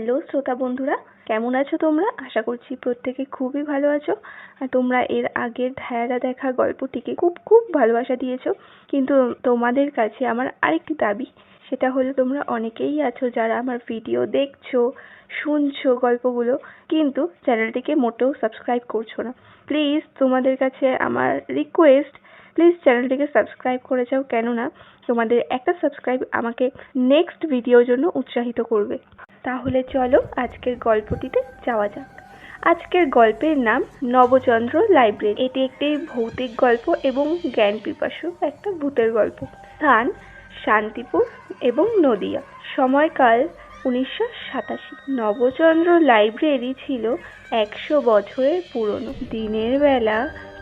Hello শ্রোতা বন্ধুরা, কেমন আছো তোমরা? আশা করছি প্রত্যেকে খুবই ভালো আছো। আর তোমরা এর আগের ধায়ারা দেখা গল্পটিকে খুব খুব ভালোবাসা দিয়েছ। কিন্তু তোমাদের কাছে আমার আরেকটি দাবি, সেটা হলো তোমরা অনেকেই আছো যারা আমার ভিডিও দেখছ, শুনছো গল্পগুলো, কিন্তু চ্যানেলটিকে মোটেও সাবস্ক্রাইব করছ না। প্লিজ তোমাদের কাছে আমার রিকোয়েস্ট, প্লিজ চ্যানেলটিকে সাবস্ক্রাইব করে যাও। কেননা তোমাদের একটা সাবস্ক্রাইব আমাকে নেক্সট ভিডিওর জন্য উৎসাহিত করবে। তাহলে চলো আজকের গল্পটিতে যাওয়া যাক। আজকের গল্পের নাম নবচন্দ্র লাইব্রেরি। এটি একটি ভৌতিক গল্প এবং জ্ঞান পিপাসু একটা ভূতের গল্প। স্থান শান্তিপুর এবং নদিয়া। সময়কাল উনিশশো সাতাশি। নবচন্দ্র লাইব্রেরি ছিল একশো বছরের পুরনো। দিনের বেলা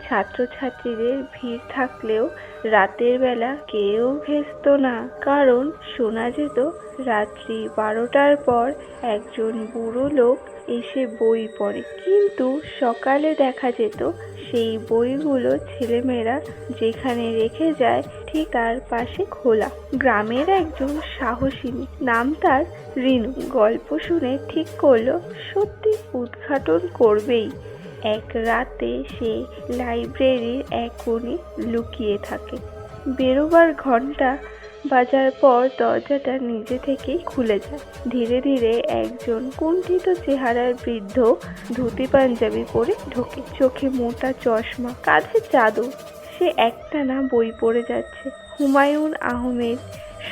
ছাত্রছাত্রীদের ভিড় থাকলেও রাতের বেলা কেউ ঘেঁষত না। কারণ শোনা যেত, রাত্রি বারোটার পর একজন বুড়ো লোক এসে বই পড়ে। কিন্তু সকালে দেখা যেত, সেই বইগুলো ছেলেমেয়েরা যেখানে রেখে যায়, ঠিক তার পাশে খোলা। গ্রামের একজন সাহসিনী, নাম তার রিনু। গল্প শুনে ঠিক করল, সত্যি উদ্ঘাটন করবেই। এক রাতে সে লাইব্রেরির এক কোণে লুকিয়ে থাকে। বেরোবার ঘণ্টা বাজার পর দরজাটা নিজে থেকেই খুলে যায়। ধীরে ধীরে একজন কুণ্ঠিত চেহারার বৃদ্ধ ধুতি পাঞ্জাবি পরে ঢোকে। চোখে মোটা চশমা, কাঁধে চাদর। সে একটানা বই পড়ে যাচ্ছে। হুমায়ুন আহমেদ,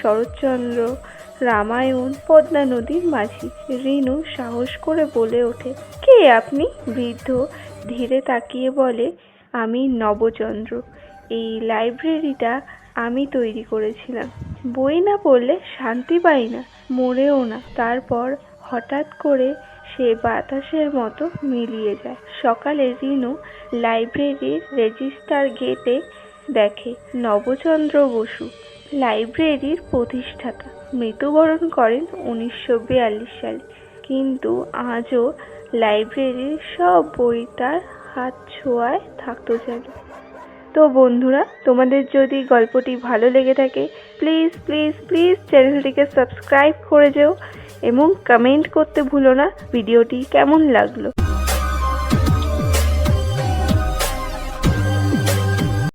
শরৎচন্দ্র রামায়ণ, পদ্মা নদীর মাঝি। রিনু সাহস করে বলে ওঠে, কে আপনি? বৃদ্ধ ধীরে তাকিয়ে বলে, আমি নবচন্দ্র। এই লাইব্রেরিটা আমি তৈরি করেছিলাম। বই না পড়লে শান্তি পাই না, মরেও না। তারপর হঠাৎ করে সে বাতাসের মতো মিলিয়ে যায়। সকালে রিনু লাইব্রেরির রেজিস্টার গেটে দেখে, নবচন্দ্র বসু লাইব্রেরির প্রতিষ্ঠাতা। মৃত্যুবরণ করেন উনিশশো বিয়াল্লিশ সালে। কিন্তু আজও লাইব্রেরির সব বই তার হাত ছোঁয়ায় থাকতো যেন। তো বন্ধুরা, তোমাদের যদি গল্পটি ভালো লেগে থাকে প্লিজ প্লিজ প্লিজ চ্যানেলটিকে সাবস্ক্রাইব করে যেও এবং কমেন্ট করতে ভুলো না। ভিডিওটি কেমন লাগল?